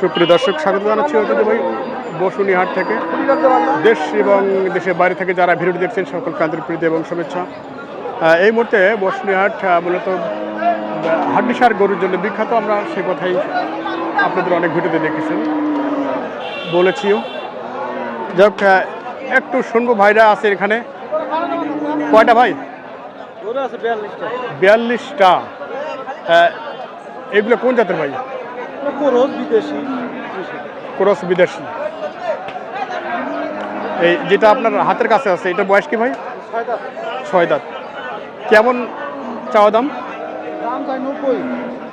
সুপ্রিয় দর্শক, স্বাগত জানাচ্ছি ঐতিহ্যবাহী বসুনিহাট থেকে। দেশ এবং দেশের বাইরে থেকে যারা ভিডিওটি দেখছেন, সকলকে আন্তরিক প্রীতি এবং শুভেচ্ছা। এই মুহূর্তে বসুনিহাট মূলত হাড্ডিসার গরুর জন্য বিখ্যাত। আমরা সে কথাই আপনাদের অনেক ভিডিওতে দেখেছেন, বলেছিও। যাই একটু শুনব ভাইরা আছে এখানে। কয়টা ভাই? বিয়াল্লিশটা। এগুলো কোন জাতের ভাই? ক্রস বিদেশি। এই যেটা আপনার হাতের কাছে আছে এটা বয়স কি ভাই? ছয় দাঁত। কেমন চাওয়া দাম?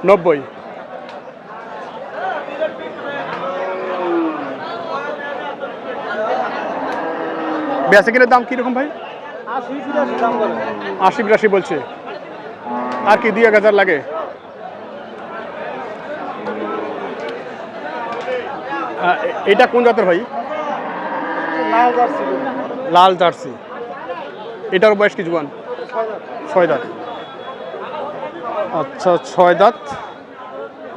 নব্বই। কিনের দাম কীরকম ভাই? আশি বিরাশি বলছে। আর কি দুই এক হাজার লাগে? এটা কোন জাতের ভাই? লাল জার্সি। এটার বয়স কি জুয়ান? ছয় দাঁত। আচ্ছা ছয় দাঁত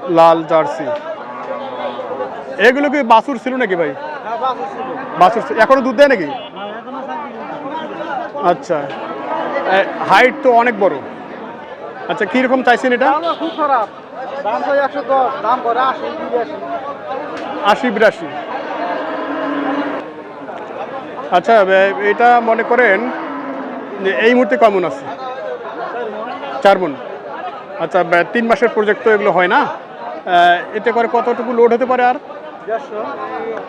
লাল জার্সি। এগুলো কি বাছুর ছিল নাকি ভাই? হ্যাঁ বাস ছিল। বাছুর ছিল- এখনও দুধ দেয় নাকি? আচ্ছা। হাইট তো অনেক বড়। আচ্ছা কীরকম চাইছেন এটা? খুব খারাপ। দাম চাই একশো দশ দাম করে আশি বিরাশি। আশি বিরাশি। আচ্ছা এটা মনে করেন যে এই মুহূর্তে কেমন আছে? চার মন। আচ্ছা তিন মাসের প্রজেক্ট তো এগুলো হয় না। এতে করে কতটুকু লোড হতে পারে আর?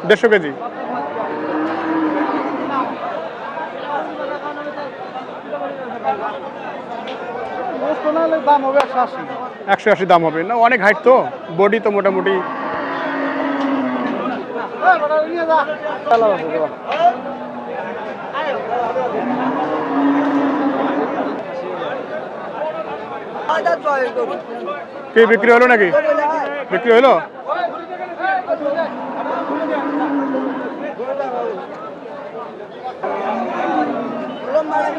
দেড়শো কেজি গোস্ত না হলে একশো আশি দাম হবে। না, অনেক হাইট তো। বডি তো মোটামুটি। কি বিক্রি হলো নাকি? বিক্রি হলো?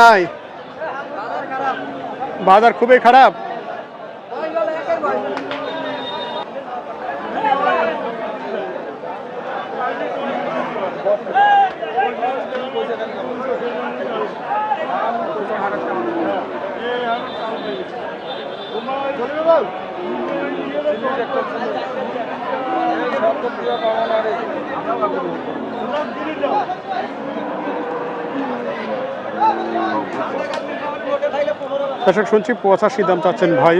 নাই। বাজার খুবই খারাপ। দর্শক শুনছি পঁচাশি দাম চাচ্ছেন ভাই।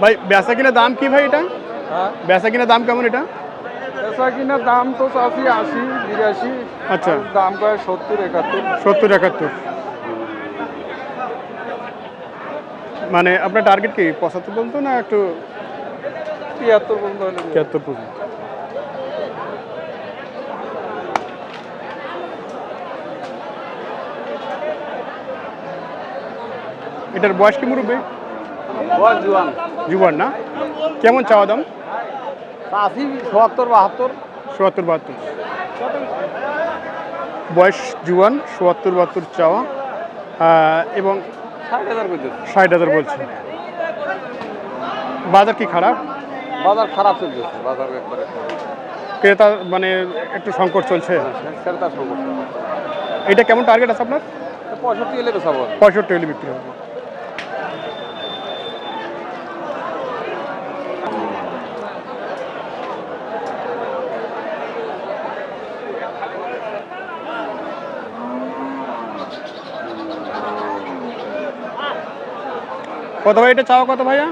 ভাই বেচা কিনা দাম কি ভাই এটা? বেচা কিনা দাম কেমন এটা? পেশা কিনা দাম তো চাষি আশি বিরাশি। আচ্ছা। দাম কয় সত্তর একাত্তর সত্তর একাত্তর মানে আপনার টার্গেট কি পঁচাত্তর পর্যন্ত না একটু তিয়াত্তর পর্যন্ত হলে তিয়াত্তর পর্যন্ত এটার বয়স কি মুরব্বী জুয়ান যুবান না? কেমন চাওয়া দাম? আশি সত্তর বাহাত্তর? বাহাত্তর। বয়স জুয়ান চুয়াত্তর বাহাত্তর চাওয়া। এবং ষাট হাজার ষাট হাজার বলছে। বাজার কি খারাপ? বাজার খারাপ চলছে। বাজার একবারে ক্রেতা মানে একটু সংকট চলছে? ক্রেতার সমস্যা এটা কেমন টার্গেট আছে আপনার? পঁয়ষট্টি এলে বেসাবো পঁয়ষট্টি হলে বিক্রি হবে। কত ভাই এটা চাওয়া কত ভাইয়া?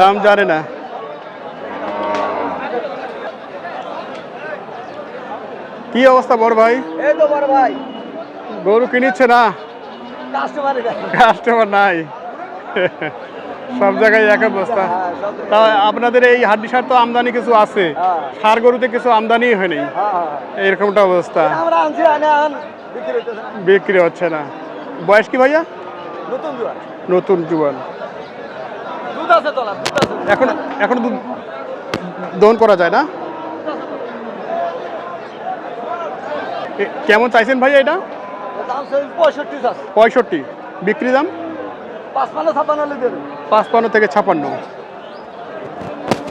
দাম জানে না। কি অবস্থা বড় ভাই? এই তো বড় ভাই। গরু কিনিচ্ছে না? কাস্টমার নাই। সব জায়গায় এক অবস্থা। তা আপনাদের এই হাড্ডি সার তো আমদানি কিছু আছে। হ্যাঁ। সার গরুতে কিছু আমদানি হয়নি এরকমটা অবস্থা। বিক্রি হচ্ছে না? বয়স কি ভাইয়া? নতুন জুয়ান দুধ আছে তোলা দুধ আছে এখন এখন দুধ দহন করা যায় না? কেমন চাইছেন ভাইয়া এটা? পঁয়ষট্টি বিক্রি দাম? পাঁচপান্ন থেকে ছাপান্ন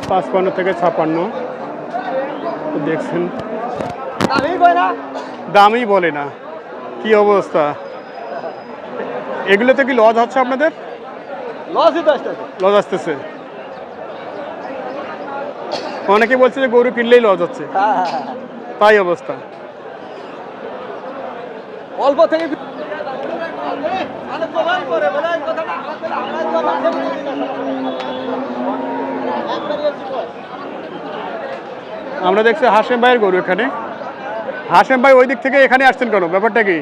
পাঁচপান্ন থেকে ছাপান্ন দেখছেন। দামই বলে না। কি অবস্থা? এগুলোতে কি লজ হচ্ছে আপনাদের? লসই তো আসতেছে। লজ আসতেছে। অনেকে বলছে যে গরু কিনলেই লজ হচ্ছে। হ্যাঁ হ্যাঁ হ্যাঁ তাই অবস্থা। অল্প থেকে আমরা দেখছি হাসেম ভাইয়ের গরু এখানে। হাসেম ভাই ওই দিক থেকে এখানে আসছেন কেন? ব্যাপারটা কি।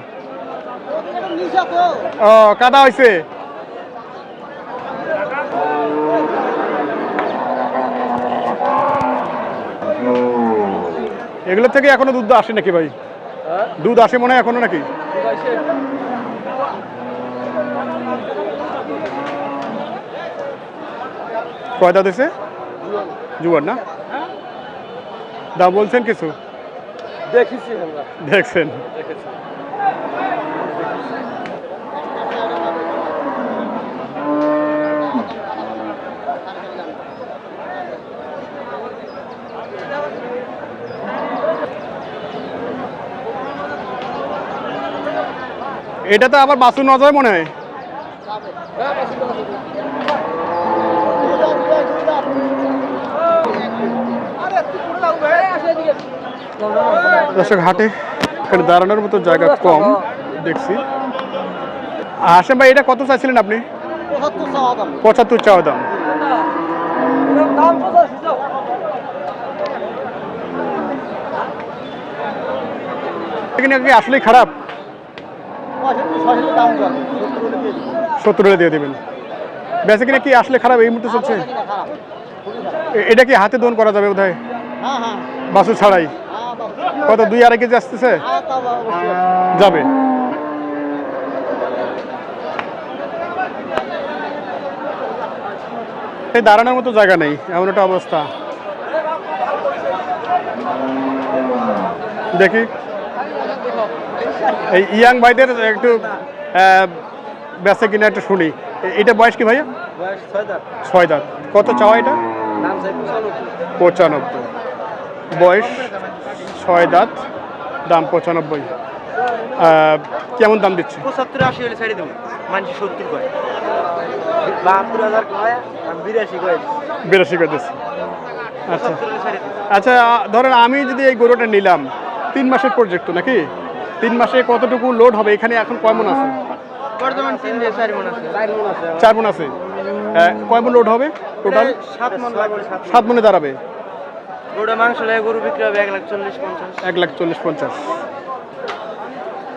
ও কাদা হয়েছে এগুলো থেকে এখনও দুধ আসে নাকি ভাই? দুধ আসে মনে হয় এখনও নাকি? কয়টা দিছে? জুয়ার না? দাম বলছেন কিছু? দেখেছি দেখছেন। এটা তো আবার বাসুর নজর মনে হয়। দর্শক হাটে দাঁড়ানোর মতো জায়গা কম। দেখছি। হাসেম ভাই এটা কত চাইছিলেন আপনি? পঁচাত্তর চাওয়া দাম। আসলেই খারাপ? সত্তর দিয়ে দেবেন। বেঁচে কিনা কি আসলে খারাপ? এই মুহূর্তে চলছে? এটা কি হাতে দোন করা যাবে বোধহয়? হ্যাঁ বাসু ছাড়াই। কত দুই আড়াই কেজি আসতেছে। যাবে। এই দাঁড়ানোর মতো জায়গা নেই এমন একটা অবস্থা। দেখি। এই ইয়াং ভাইদের একটু বেচা কিনা একটু শুনি। এটা বয়স কি ভাইয়া? ছয় দাঁত। কত চাওয়া এটা? পঁচানব্বই। বয়স ছয় দাঁত দাম পঁচানব্বই। কেমন দাম দিচ্ছে? পঁচাত্তর আশি হলে ছেড়ে দেবো। মানুষ সত্তর কয়। বাহাত্তর হাজার কয় বিরাশি কয় বিরাশি করে দিচ্ছে। আচ্ছা। আচ্ছা ধরেন আমি যদি এই গরুটা নিলাম তিন মাসের প্রজেক্ট তো নাকি? তিন মাসে কতটুকু লোড হবে? এখানে এখন কয় মন আছে? বর্তমান তিন দিয়ে চার মন আছে। চার মন আছে। মন কয় মন লোড হবে টোটাল সাত মন সাত মনে। দাঁড়াবে। গরুটা মাংস লাগে গরু বিক্রি হবে এক লাখ চল্লিশ পঞ্চাশ। এক লাখ চল্লিশ পঞ্চাশ।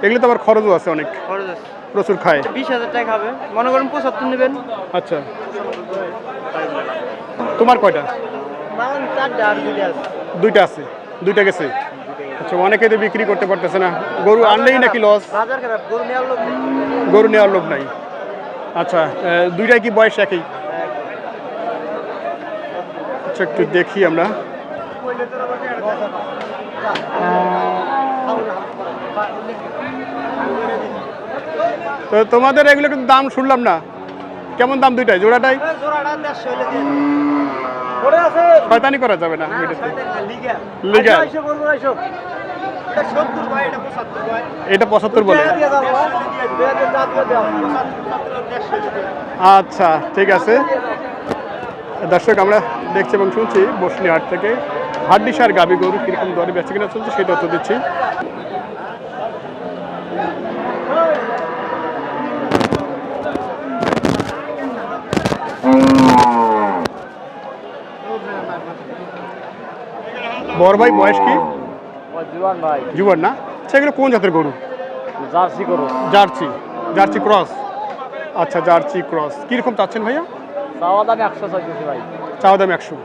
এগুলো তো আবার খরচও আছে অনেক। খরচ আছে। প্রচুর খায়। বিশ হাজার টাকা হবে মনে করেন পঁচাত্তর নেবেন। আচ্ছা। তোমার কয়টা? দুইটা আছে। দুইটা গেছে। আচ্ছা অনেকে তো বিক্রি করতে পারতেছে না। গরু আনলেই নাকি লস গরু নেওয়ার লোক নাই। আচ্ছা দুইটাই কি বয়স একই? আচ্ছা একটু দেখি আমরা। তো তোমাদের এগুলো কিন্তু দাম শুনলাম না। কেমন দাম দুইটাই জোড়াটাই? শয়তানি করা যাবে না। এটা 70 কয়, এটা 75 কয়। এটা পঁচাত্তর বলে। টাকা দিয়ে দাও? দিয়ে দিয়ে দাও, দিয়ে দাও। 75, 150 দিয়ে দাও। আচ্ছা ঠিক আছে। দর্শক আমরা দেখছি এবং শুনছি বসনিহাট থেকে হাড্ডিসার গাবি গরু কীরকম দরে বেচে কিনা চলছে সেই তথ্য দিচ্ছি। বড় ভাই বয়স কি? জীবন না? সেগুলো কোন জাতের গরু? জার্সি গরু। জার্সি। Jersey cross. আচ্ছা জার্সি ক্রস। কীরকম চাচ্ছেন ভাইয়া? চাওয়া দাম একশো চাইতেছি ভাই। চাওয়া দাম একশো।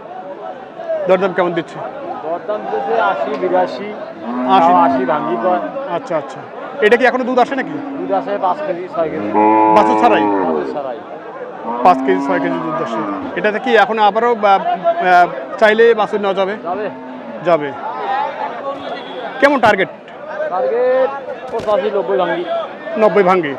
দরদাম কেমন দিচ্ছে? দরদাম দিতেছে আশি বিরাশি আশি। আশি ভাঙ্গি আচ্ছা আচ্ছা। এটা কি এখনও দুধ আসে নাকি? দুধ আছে পাঁচ কেজি ছয় কেজি। বাছুর ছাড়াই? ছাড়াই। পাঁচ কেজি ছয় কেজি দুধ আসে। এটাতে কি এখন আবারও চাইলে বাছুর নেওয়া যাবে? যাবে। যাবে। কেমন টার্গেট নব্বই ভাঙ্গি।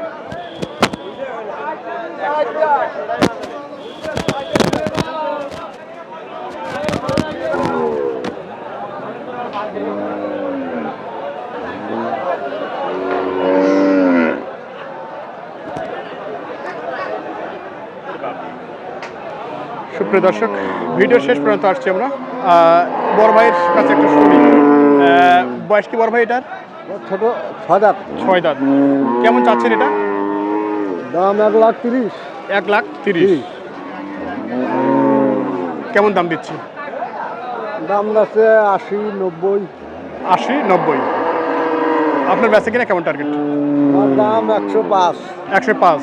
সুপ্রিয় দর্শক ভিডিও শেষ পর্যন্ত আসছি আমরা। বড় ভাইয়ের কাছে একটা শুনি বয়স কি বড় ভাই এটার? ছোট ছয় দাঁত। ছয় দাঁত। কেমন চাচ্ছেন এটা? দাম এক লাখ তিরিশ। এক লাখ তিরিশ। কেমন দাম দিচ্ছে দাম আছে আশি নব্বই। আশি নব্বই। আপনার বেচে কিনা কেমন টার্গেট দাম একশো পাঁচ। একশো পাঁচ।